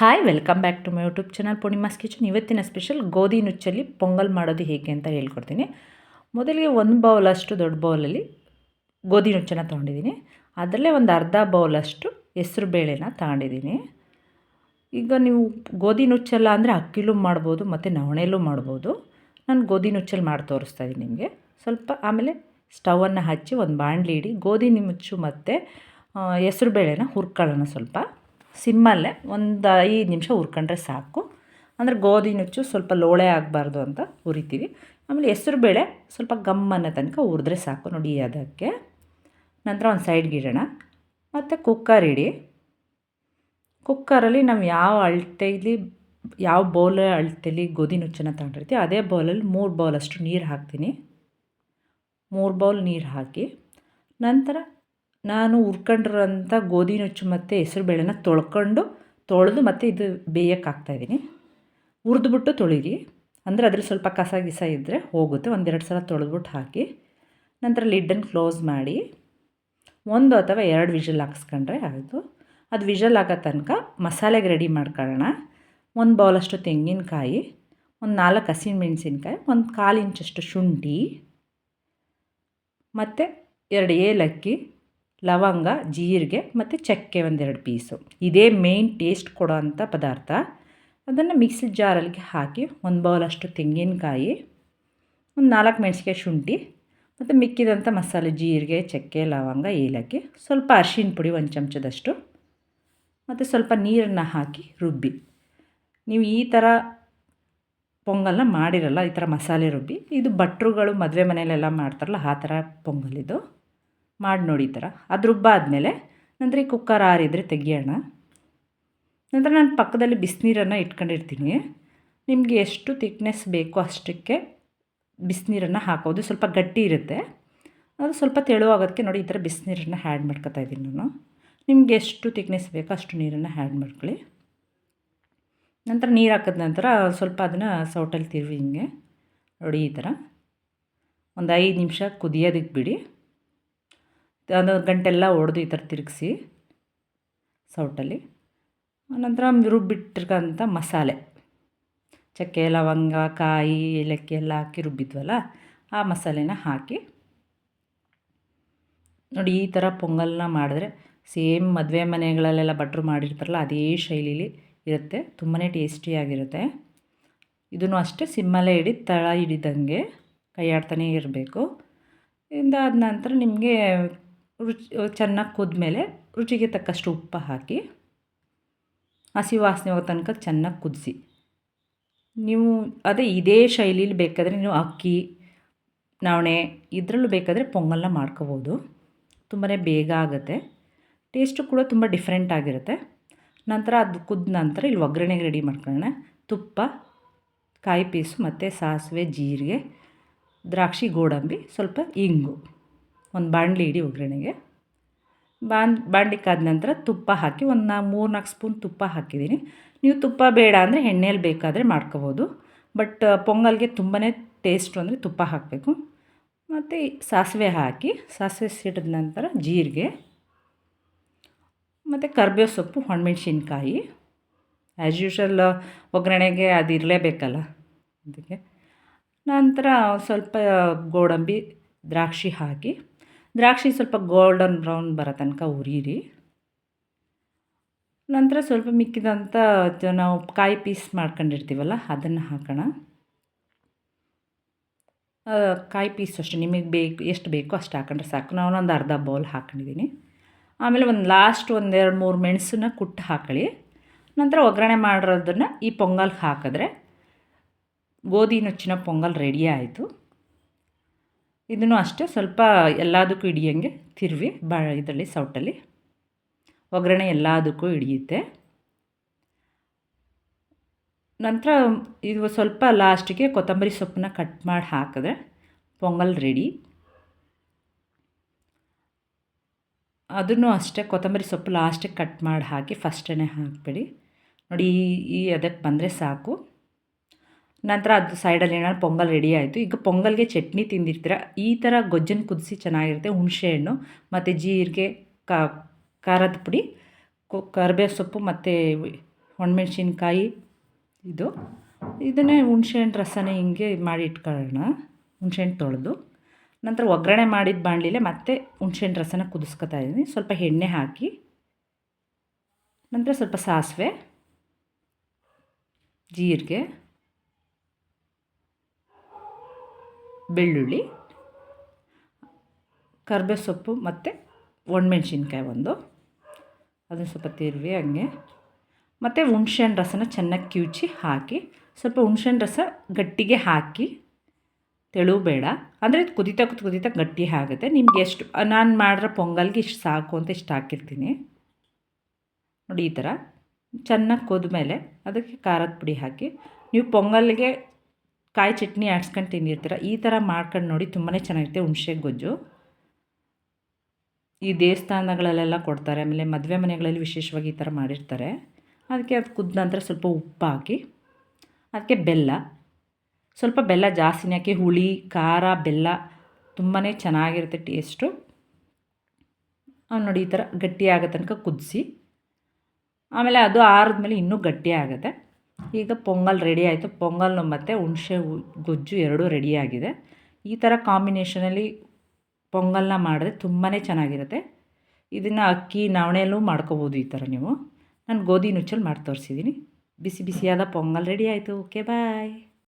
Hi welcome back to my YouTube channel Poornima's kitchen ಇವತ್ತಿನ special ಗೋಧಿ ನುಚ್ಚಲ್ಲಿ ಪೊಂಗಲ್ ಮಾಡೋದು ಹೇಗೆ ಅಂತ ಹೇಳ್ಕೊಡ್ತೀನಿ. ಮೊದಲಿಗೆ ಒಂದು ಬೌಲ್ ಅಷ್ಟು ದೊಡ್ಡ ಬೌಲಲ್ಲಿ ಗೋಧಿ ನುಚ್ಚನ್ನು ತೊಗೊಂಡಿದ್ದೀನಿ. ಅದರಲ್ಲೇ ಒಂದು ಅರ್ಧ ಬೌಲಷ್ಟು ಹೆಸ್ರು ಬೇಳೆನ ತಗೊಂಡಿದ್ದೀನಿ. ಈಗ ನೀವು ಗೋಧಿ ನುಚ್ಚಲ್ಲ ಅಂದರೆ ಅಕ್ಕಿಲೂ ಮಾಡ್ಬೋದು, ಮತ್ತು ನವಣೆಲೂ ಮಾಡ್ಬೋದು. ನಾನು ಗೋಧಿ ನುಚ್ಚಲ್ಲಿ ಮಾಡಿ ತೋರಿಸ್ತಾ ಇದ್ದೀನಿ ನಿಮಗೆ. ಸ್ವಲ್ಪ ಆಮೇಲೆ ಸ್ಟವನ್ನು ಹಚ್ಚಿ ಒಂದು ಬಾಣಲಿ ಇಡಿ. ಗೋಧಿ ನುಚ್ಚು ಮತ್ತು ಹೆಸ್ರು ಬೇಳೆನ ಹುರ್ಕೊಳ್ಳೋಣ ಸ್ವಲ್ಪ. ಸಿಮ್ಮಲ್ಲೇ ಒಂದು ಐದು ನಿಮಿಷ ಹುರ್ಕೊಂಡ್ರೆ ಸಾಕು. ಅಂದರೆ ಗೋಧಿ ನುಚ್ಚು ಸ್ವಲ್ಪ ಲೋಳೆ ಆಗಬಾರ್ದು ಅಂತ ಹುರಿತೀವಿ. ಆಮೇಲೆ ಹೆಸ್ರು ಬೇಳೆ ಸ್ವಲ್ಪ ಗಮ್ಮನ ತನಕ ಹುರಿದ್ರೆ ಸಾಕು ನೋಡಿ ಅದಕ್ಕೆ. ನಂತರ ಒಂದು ಸೈಡ್ಗೆ ಇಡೋಣ ಮತ್ತು ಕುಕ್ಕರ್ ಇಡಿ. ಕುಕ್ಕರಲ್ಲಿ ನಾವು ಯಾವ ಅಳತೆಯಲ್ಲಿ ಯಾವ ಬೌಲ್ ಅಳತೆಯಲ್ಲಿ ಗೋಧಿ ನುಚ್ಚನ್ನು ತಗೊಂಡಿರ್ತೀವಿ, ಅದೇ ಬೌಲಲ್ಲಿ ಮೂರು ಬೌಲಷ್ಟು ನೀರು ಹಾಕ್ತೀನಿ. ಮೂರು ಬೌಲ್ ನೀರು ಹಾಕಿ ನಂತರ ನಾನು ಹುರ್ಕೊಂಡಿರೋಂಥ ಗೋಧಿ ನುಚ್ಚು ಮತ್ತು ಹೆಸ್ರು ಬೇಳೆನ ತೊಳ್ಕೊಂಡು, ತೊಳೆದು ಮತ್ತು ಇದು ಬೇಯಕ್ಕೆ ಹಾಕ್ತಾಯಿದ್ದೀನಿ ಹುರಿದ್ಬಿಟ್ಟು ತೊಳೀರಿ. ಅಂದರೆ ಅದ್ರಲ್ಲಿ ಸ್ವಲ್ಪ ಕಸ ಗಿಸ ಇದ್ದರೆ ಹೋಗುತ್ತೆ. ಒಂದೆರಡು ಸಲ ತೊಳೆದ್ಬಿಟ್ಟು ಹಾಕಿ, ನಂತರ ಲಿಡ್ಡನ್ನು ಕ್ಲೋಸ್ ಮಾಡಿ, ಒಂದು ಅಥವಾ ಎರಡು ವಿಷಲ್ ಹಾಕ್ಸ್ಕೊಂಡ್ರೆ ಆಯಿತು. ಅದು ವಿಷಲ್ ಆಗೋ ತನಕ ಮಸಾಲೆಗೆ ರೆಡಿ ಮಾಡ್ಕೊಳ್ಳೋಣ. ಒಂದು ಬೌಲಷ್ಟು ತೆಂಗಿನಕಾಯಿ, ಒಂದು ನಾಲ್ಕು ಹಸಿಮೆಣ್ಸಿನ್ಕಾಯಿ, ಒಂದು ಕಾಲು ಇಂಚಷ್ಟು ಶುಂಠಿ, ಮತ್ತು ಎರಡು ಏಲಕ್ಕಿ ಲವಂಗ, ಜೀರಿಗೆ ಮತ್ತು ಚಕ್ಕೆ ಒಂದೆರಡು ಪೀಸು. ಇದೇ ಮೇಯ್ನ್ ಟೇಸ್ಟ್ ಕೊಡೋ ಅಂಥ ಪದಾರ್ಥ. ಅದನ್ನು ಮಿಕ್ಸಿ ಜಾರಲ್ಲಿ ಹಾಕಿ ಒಂದು ಬೌಲಷ್ಟು ತೆಂಗಿನಕಾಯಿ, ಒಂದು ನಾಲ್ಕು ಮೆಣಸಿಕಾಯಿ ಶುಂಠಿ ಮತ್ತು ಮಿಕ್ಕಿದಂಥ ಮಸಾಲೆ ಜೀರಿಗೆ, ಚಕ್ಕೆ, ಲವಂಗ, ಏಲಕ್ಕಿ, ಸ್ವಲ್ಪ ಅರಿಶಿನ ಪುಡಿ ಒಂದು ಚಮಚದಷ್ಟು ಮತ್ತು ಸ್ವಲ್ಪ ನೀರನ್ನು ಹಾಕಿ ರುಬ್ಬಿ. ನೀವು ಈ ಥರ ಪೊಂಗಲ್ನ ಮಾಡಿರಲ್ಲ, ಈ ಥರ ಮಸಾಲೆ ರುಬ್ಬಿ, ಇದು ಭಟ್ರುಗಳು ಮದುವೆ ಮನೆಯಲ್ಲೆಲ್ಲ ಮಾಡ್ತಾರಲ್ಲ, ಆ ಥರ ಪೊಂಗಲ್ ಇದು. ಮಾಡಿ ನೋಡಿ ಈ ಥರ ಅದು ರುಬ್ಬಾದಮೇಲೆ ನಂತರ ಈ ಕುಕ್ಕರ್ ಆರಿದರೆ ತೆಗಿಯೋಣ. ನಂತರ ನಾನು ಪಕ್ಕದಲ್ಲಿ ಬಿಸಿನೀರನ್ನು ಇಟ್ಕೊಂಡಿರ್ತೀನಿ. ನಿಮಗೆ ಎಷ್ಟು ತಿಕ್ನೆಸ್ ಬೇಕೋ ಅಷ್ಟಕ್ಕೆ ಬಿಸಿನೀರನ್ನು ಹಾಕೋದು. ಸ್ವಲ್ಪ ಗಟ್ಟಿ ಇರುತ್ತೆ. ಅದು ಸ್ವಲ್ಪ ತೆಳುವಾಗೋದಕ್ಕೆ ನೋಡಿ ಈ ಥರ ಬಿಸಿನೀರನ್ನು ಹ್ಯಾಡ್ ಮಾಡ್ಕೊತಾ ಇದ್ದೀನಿ ನಾನು. ನಿಮಗೆ ಎಷ್ಟು ತಿಕ್ನೆಸ್ ಬೇಕೋ ಅಷ್ಟು ನೀರನ್ನು ಹ್ಯಾಡ್ ಮಾಡ್ಕೊಳ್ಳಿ. ನಂತರ ನೀರು ಹಾಕಿದ ನಂತರ ಸ್ವಲ್ಪ ಅದನ್ನು ಸೌಟಲ್ಲಿ ತಿರುವಿ ಹಿಂಗೆ. ನೋಡಿ ಈ ಥರ ಒಂದು ಐದು ನಿಮಿಷ ಕುದಿಯೋದಕ್ಕೆ ಬಿಡಿ. ಅದು ಗಂಟೆಲ್ಲ ಒಡೆದು ಈ ಥರ ತಿರುಗಿಸಿ ಸೌಟಲ್ಲಿ, ನಂತರ ರುಬ್ಬಿಟ್ಟಿರ್ಕಂಥ ಮಸಾಲೆ. ಚಕ್ಕೆ, ಲವಂಗ, ಕಾಯಿ, ಏಲಕ್ಕಿ ಎಲ್ಲ ಹಾಕಿ ರುಬ್ಬಿದ್ವಲ್ಲ, ಆ ಮಸಾಲೆನ ಹಾಕಿ ನೋಡಿ ಈ ಥರ ಪೊಂಗಲ್ನ ಮಾಡಿದ್ರೆ ಸೇಮ್ ಮದುವೆ ಮನೆಗಳಲ್ಲೆಲ್ಲ ಭಟ್ರು ಮಾಡಿರ್ತಾರಲ್ಲ, ಅದೇ ಶೈಲಿಲಿ ಇರುತ್ತೆ ತುಂಬಾ ಟೇಸ್ಟಿಯಾಗಿರುತ್ತೆ. ಇದನ್ನು ಅಷ್ಟೇ ಸಿಮ್ಮಲ್ಲೇ ಹಿಡಿ ತಳ ಹಿಡಿದಂಗೆ ಕೈಯಾಡ್ತಾನೇ ಇರಬೇಕು. ಇದಾದ ನಂತರ ನಿಮಗೆ ರುಚಿ ಚೆನ್ನಾಗಿ ಕುದ್ಮೇಲೆ ರುಚಿಗೆ ತಕ್ಕಷ್ಟು ಉಪ್ಪು ಹಾಕಿ ಹಸಿ ವಾಸನೆ ಹೋಗೋ ತನಕ ಚೆನ್ನಾಗಿ ಕುದಿಸಿ. ನೀವು ಅದೇ ಇದೇ ಶೈಲಿಲಿ ಬೇಕಾದರೆ ನೀವು ಅಕ್ಕಿ, ನವಣೆ ಇದರಲ್ಲೂ ಬೇಕಾದರೆ ಪೊಂಗಲ್ನ ಮಾಡ್ಕೋಬೋದು. ತುಂಬಾ ಬೇಗ ಆಗುತ್ತೆ. ಟೇಸ್ಟು ಕೂಡ ತುಂಬ ಡಿಫ್ರೆಂಟ್ ಆಗಿರುತ್ತೆ. ನಂತರ ಅದು ಕುದ್ದ ನಂತರ ಇಲ್ಲಿ ಒಗ್ಗರಣೆಗೆ ರೆಡಿ ಮಾಡ್ಕೊಳ್ಳೋಣ. ತುಪ್ಪ, ಕಾಯಿ ಪೀಸು ಮತ್ತು ಸಾಸಿವೆ, ಜೀರಿಗೆ, ದ್ರಾಕ್ಷಿ, ಗೋಡಂಬಿ, ಸ್ವಲ್ಪ ಇಂಗು. ಒಂದು ಬಾಣಲಿ ಇಡಿ ಒಗ್ಗರಣೆಗೆ ಬಾಣ್ ಬಾಣಲಿಕ್ಕಾದ ಕಾದ ನಂತರ ತುಪ್ಪ ಹಾಕಿ ಒಂದು ನಾ ಮೂರು ನಾಲ್ಕು ಸ್ಪೂನ್ ತುಪ್ಪ ಹಾಕಿದ್ದೀನಿ. ನೀವು ತುಪ್ಪ ಬೇಡ ಅಂದರೆ ಎಣ್ಣೆಯಲ್ಲಿ ಬೇಕಾದರೆ ಮಾಡ್ಕೋಬೋದು. ಬಟ್ ಪೊಂಗಲ್ಗೆ ತುಂಬಾ ಟೇಸ್ಟು ಅಂದರೆ ತುಪ್ಪ ಹಾಕಬೇಕು. ಮತ್ತು ಸಾಸಿವೆ ಹಾಕಿ, ಸಾಸಿವೆ ಸಿಡಿದ ನಂತರ ಜೀರಿಗೆ. ಮತ್ತು ಕರ್ಬೇವು ಸೊಪ್ಪು, ಒಣಮೆಣ್ಸಿನ್ಕಾಯಿ. ಆ್ಯಸ್ ಯೂಶಲ್ ಒಗ್ಗರಣೆಗೆ ಅದು ಇರಲೇಬೇಕಲ್ಲ ಅದಕ್ಕೆ. ನಂತರ ಸ್ವಲ್ಪ ಗೋಡಂಬಿ ದ್ರಾಕ್ಷಿ ಹಾಕಿ. ದ್ರಾಕ್ಷಿ ಸ್ವಲ್ಪ ಗೋಲ್ಡನ್ ಬ್ರೌನ್ ಬರೋ ತನಕ ಹುರಿಯಿರಿ ನಂತರ ಸ್ವಲ್ಪ ಮಿಕ್ಕಿದಂಥ ನಾವು ಕಾಯಿ ಪೀಸ್ ಮಾಡ್ಕೊಂಡಿರ್ತೀವಲ್ಲ, ಅದನ್ನು ಹಾಕೋಣ. ಕಾಯಿ ಪೀಸ್ ಅಷ್ಟೇ, ನಿಮಗೆ ಬೇಕು, ಎಷ್ಟು ಬೇಕೋ ಅಷ್ಟು ಹಾಕೊಂಡ್ರೆ ಸಾಕು. ನಾನು ಒಂದು ಅರ್ಧ ಬೌಲ್ ಹಾಕೊಂಡಿದ್ದೀನಿ. ಆಮೇಲೆ ಒಂದು ಲಾಸ್ಟ್ ಒಂದೆರಡು ಮೂರು ಮೆಣಸನ್ನ ಕುಟ್ಟು ಹಾಕೊಳ್ಳಿ. ನಂತರ ಒಗ್ಗರಣೆ ಮಾಡಿರೋದನ್ನು ಈ ಪೊಂಗಲ್ಗೆ ಹಾಕಿದ್ರೆ ಗೋಧಿ ನುಚ್ಚಿನ ಪೊಂಗಲ್ ರೆಡಿ ಆಯಿತು. ಇದನ್ನು ಅಷ್ಟೇ ಸ್ವಲ್ಪ ಎಲ್ಲದಕ್ಕೂ ಹಿಡಿಯಂಗೆ ತಿರುವಿ ಬ ಇದರಲ್ಲಿ ಸೌಟಲ್ಲಿ. ಒಗ್ಗರಣೆ ಎಲ್ಲದಕ್ಕೂ ಹಿಡಿಯುತ್ತೆ. ನಂತರ ಇದು ಸ್ವಲ್ಪ ಲಾಸ್ಟಿಗೆ ಕೊತ್ತಂಬರಿ ಸೊಪ್ಪನ್ನ ಕಟ್ ಮಾಡಿ ಹಾಕಿದ್ರೆ ಪೊಂಗಲ್ ರೆಡಿ. ಅದನ್ನು ಅಷ್ಟೇ ಕೊತ್ತಂಬರಿ ಸೊಪ್ಪು ಲಾಸ್ಟಿಗೆ ಕಟ್ ಮಾಡಿ ಹಾಕಿ ಫಸ್ಟೇ ಹಾಕಬೇಡಿ. ನೋಡಿ ಈ ಅದಕ್ಕೆ ಬಂದರೆ ಸಾಕು. ನಂತರ ಅದು ಸೈಡಲ್ಲಿ ಏನಾದ್ರು ಪೊಂಗಲ್ ರೆಡಿ ಆಯಿತು. ಈಗ ಪೊಂಗಲ್ಗೆ ಚಟ್ನಿ ತಿಂದಿರ್ತೀರ? ಈ ಥರ ಗೊಜ್ಜನ್ನು ಕುದಿಸಿ ಚೆನ್ನಾಗಿರುತ್ತೆ. ಹುಣಸೆಹಣ್ಣು ಮತ್ತು ಜೀರಿಗೆ ಖಾರದ ಪುಡಿ ಕರಿಬೇವು ಸೊಪ್ಪು, ಮತ್ತು ಒಣಮೆಣ್ಸಿನ್ಕಾಯಿ, ಇದು. ಇದನ್ನೇ ಹುಣಸೆಹಣ್ಣು ರಸನೇ ಹಿಂಗೆ ಮಾಡಿ ಇಟ್ಕೊಳ್ಳೋಣ. ಹುಣಸೆಹಣ್ಣು ತೊಳೆದು. ನಂತರ ಒಗ್ಗರಣೆ ಮಾಡಿದ ಬಾಣಲಿಲೆ ಮತ್ತೆ ಹುಣಸೆಹಣ್ಣು ರಸನ ಕುದಿಸ್ಕೊತಾ ಇದ್ದೀನಿ. ಸ್ವಲ್ಪ ಎಣ್ಣೆ ಹಾಕಿ. ನಂತರ ಸ್ವಲ್ಪ ಸಾಸಿವೆ, ಜೀರಿಗೆ ಬೆಳ್ಳುಳ್ಳಿ ಕರ್ಬೇ ಸೊಪ್ಪು ಮತ್ತು ಒಣಮೆಣ್ಸಿನ್ಕಾಯಿ ಒಂದು. ಅದನ್ನು ಸ್ವಲ್ಪ ತಿರುವಿ ಹಂಗೆ. ಮತ್ತು ಹುಣ್ಸೆಹಣ್ಣು ರಸನ ಚೆನ್ನಾಗಿ ಕಿವುಚಿ ಹಾಕಿ, ಸ್ವಲ್ಪ ಹುಣ್ಸೆಹಣ್ಣು ರಸ ಗಟ್ಟಿಗೆ ಹಾಕಿ ತೆಳು ಬೇಡ ಅಂದರೆ ಕುದಿತಾ ಕುದಿತಾ ಗಟ್ಟಿ ಆಗುತ್ತೆ. ನಿಮ್ಗೆ ಎಷ್ಟು, ನಾನು ಮಾಡಿರೋ ಪೊಂಗಲ್ಗೆ ಇಷ್ಟು ಸಾಕು ಅಂತ ಇಷ್ಟು ಹಾಕಿರ್ತೀನಿ. ನೋಡಿ ಈ ಥರ ಚೆನ್ನಾಗಿ ಕುದ್ಮೇಲೆ ಅದಕ್ಕೆ ಖಾರದ ಪುಡಿ ಹಾಕಿ. ನೀವು ಪೊಂಗಲ್ಗೆ ಕಾಯಿ ಚಟ್ನಿ ಆಡ್ಸ್ಕೊಂಡು ತಿಂದಿರ್ತೀರ, ಈ ಥರ ಮಾಡ್ಕೊಂಡು ನೋಡಿ ತುಂಬಾ ಚೆನ್ನಾಗಿರುತ್ತೆ ಹುಣಸೆ ಗೊಜ್ಜು. ಈ ದೇವಸ್ಥಾನಗಳಲ್ಲೆಲ್ಲ ಕೊಡ್ತಾರೆ, ಆಮೇಲೆ ಮದುವೆ ಮನೆಗಳಲ್ಲಿ ವಿಶೇಷವಾಗಿ ಈ ಥರ ಮಾಡಿರ್ತಾರೆ. ಅದಕ್ಕೆ ಅದು ಕುದ್ದ ನಂತರ ಸ್ವಲ್ಪ ಉಪ್ಪು ಹಾಕಿ, ಅದಕ್ಕೆ ಬೆಲ್ಲ. ಸ್ವಲ್ಪ ಬೆಲ್ಲ ಜಾಸ್ತಿನೇ ಹಾಕಿ, ಹುಳಿ, ಖಾರ, ಬೆಲ್ಲ ತುಂಬಾ ಚೆನ್ನಾಗಿರುತ್ತೆ ಟೇಸ್ಟು. ನೋಡಿ ಈ ಥರ ಗಟ್ಟಿಯಾಗೋ ತನಕ ಕುದಿಸಿ. ಆಮೇಲೆ ಅದು ಆರಿದ್ಮೇಲೆ ಇನ್ನೂ ಗಟ್ಟಿ ಆಗುತ್ತೆ. ಈಗ ಪೊಂಗಲ್ ರೆಡಿ ಆಯಿತು. ಪೊಂಗಲ್ನು ಮತ್ತು ಹುಣಸೆ ಗೊಜ್ಜು ಎರಡೂ ರೆಡಿಯಾಗಿದೆ ಈ ಥರ ಕಾಂಬಿನೇಷನಲ್ಲಿ ಪೊಂಗಲ್ನ ಮಾಡಿದ್ರೆ ತುಂಬಾ ಚೆನ್ನಾಗಿರುತ್ತೆ. ಇದನ್ನು ಅಕ್ಕಿ, ನವಣೆಯಲ್ಲೂ ಮಾಡ್ಕೋಬೋದು ಈ ಥರ ನೀವು. ನಾನು ಗೋಧಿ ನುಚ್ಚಲ್ಲಿ ಮಾಡಿ ತೋರಿಸಿದ್ದೀನಿ ಬಿಸಿ ಬಿಸಿಯಾದ ಪೊಂಗಲ್ ರೆಡಿ ಆಯಿತು. Okay bye